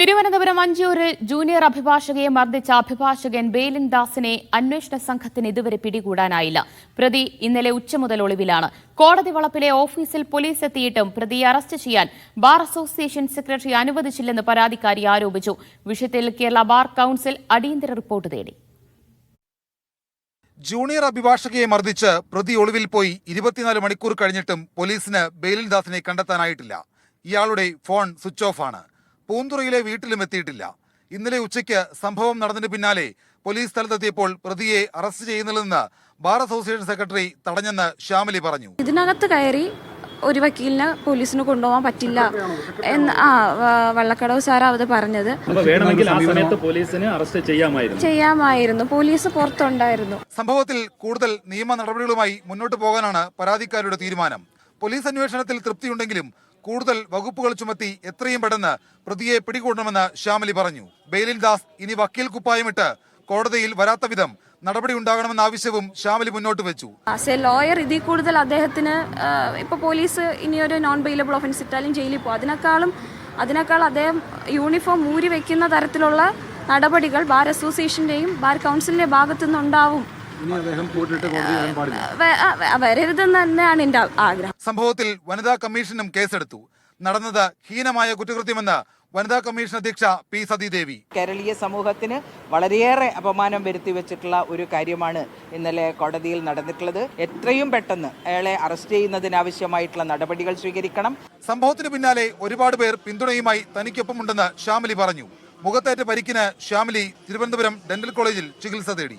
Thiruvananthapuram അഞ്ചൂരിൽ junior അഭിഭാഷകയെ മർദ്ദിച്ച അഭിഭാഷകൻ ബേലിൻദാസിനെ ദാസിനെ അന്വേഷണ സംഘത്തിന് ഇതുവരെ പിടികൂടാനായില്ല. പ്രതി ഇന്നലെ ഉച്ച മുതൽ ഒളിവിലാണ്. കോടതി വളപ്പിലെ ഓഫീസിൽ പോലീസ് എത്തിയിട്ടും പ്രതിയെ അറസ്റ്റ് ചെയ്യാൻ ബാർ അസോസിയേഷൻ സെക്രട്ടറി അനുവദിച്ചില്ലെന്ന് പരാതിക്കാരി ആരോപിച്ചു. വിഷയത്തിൽ കേരള ബാർ കൌൺസിൽ അടിയന്തര റിപ്പോർട്ട് തേടി. ജൂനിയർ അഭിഭാഷകയെ മർദ്ദിച്ച് പ്രതി ഒളിവിൽ പോയി ഇരുപത്തിനാല് മണിക്കൂർ കഴിഞ്ഞിട്ടും പോലീസിന് ബെയിലിൻ ദാസിനെ കണ്ടെത്താനായിട്ടില്ല. ഇയാളുടെ ഫോൺ സ്വിച്ച് ഓഫ് ആണ്. പൂന്തുറയിലെ വീട്ടിലും എത്തിയിട്ടില്ല. ഇന്നലെ ഉച്ചയ്ക്ക് സംഭവം നടന്നതിന് പിന്നാലെ പോലീസ് സ്ഥലത്തെത്തിയപ്പോൾ പ്രതിയെ അറസ്റ്റ് ചെയ്യുന്നില്ലെന്ന് ബാർ അസോസിയേഷൻ സെക്രട്ടറി തടഞ്ഞെന്ന് ശ്യാമലി പറഞ്ഞു. ഇതിനകത്ത് കയറി ഒരു വക്കീലിനെ പോലീസിന് കൊണ്ടുപോകാൻ പറ്റില്ല എന്ന് ആ വള്ളക്കടവ് സാറാ അത് പറഞ്ഞത്. അപ്പൊ വേണമെങ്കിൽ ആ സമയത്ത് പോലീസിന് അറസ്റ്റ് ചെയ്യാമായിരുന്നു. ചെയ്യാമായിരുന്നു. പോലീസ് പുറത്തുണ്ടായിരുന്നു. സംഭവത്തിൽ കൂടുതൽ നിയമ നടപടികളുമായി മുന്നോട്ട് പോകാനാണ് പരാതിക്കാരുടെ തീരുമാനം. പോലീസ് അന്വേഷണത്തിൽ തൃപ്തിയുണ്ടെങ്കിലും കൂടുതൽ വകുപ്പുകൾ ചുമത്തി എത്രയും പെട്ടെന്ന് പ്രതിയെ പിടികൂടണമെന്ന് ശ്യാമലി പറഞ്ഞു. ബെയിലിൻ ദാസ് ഇനി വക്കീൽ കുപ്പായമിട്ട് കോടതിയിൽ വരാത്ത വിധം നടപടി ഉണ്ടാകണമെന്ന ആവശ്യവും ശ്യാമലി മുന്നോട്ട് വെച്ചു. ലോയർ ഇതിൽ കൂടുതൽ അദ്ദേഹത്തിന് ഇപ്പൊ പോലീസ് ഒരു നോൺ ബെയിലബിൾ ഓഫൻസ് ഇട്ടാലും ജയിലിൽ പോകും. അതിനേക്കാളും അതിനേക്കാൾ അദ്ദേഹം യൂണിഫോം ഊരി വെക്കുന്ന തരത്തിലുള്ള നടപടികൾ ബാർ അസോസിയേഷന്റെയും ബാർ കൗൺസിലിന്റെ ഭാഗത്തു വരരുതെന്ന് തന്നെയാണ് എന്റെ ആഗ്രഹം. സംഭവത്തിൽ വനിതാ കമ്മീഷനും കേസെടുത്തു. നടന്നത് ഹീനമായ കുറ്റകൃത്യമെന്ന് വനിതാ കമ്മീഷൻ അധ്യക്ഷ പി സതീദേവി. കേരളീയ സമൂഹത്തിന് വളരെയേറെ അപമാനം വരുത്തി വെച്ചിട്ടുള്ള ഒരു കാര്യമാണ് ഇന്നലെ കോടതിയിൽ നടന്നിട്ടുള്ളത്. എത്രയും പെട്ടെന്ന് അയാളെ അറസ്റ്റ് ചെയ്യുന്നതിനാവശ്യമായിട്ടുള്ള നടപടികൾ സ്വീകരിക്കണം. സംഭവത്തിന് പിന്നാലെ ഒരുപാട് പേർ പിന്തുണയുമായി തനിക്കൊപ്പമുണ്ടെന്ന് ശ്യാമലി പറഞ്ഞു. മുഖത്തേറ്റ പരിക്കിന് ശ്യാമലി തിരുവനന്തപുരം ഡെന്റൽ കോളേജിൽ ചികിത്സ തേടി.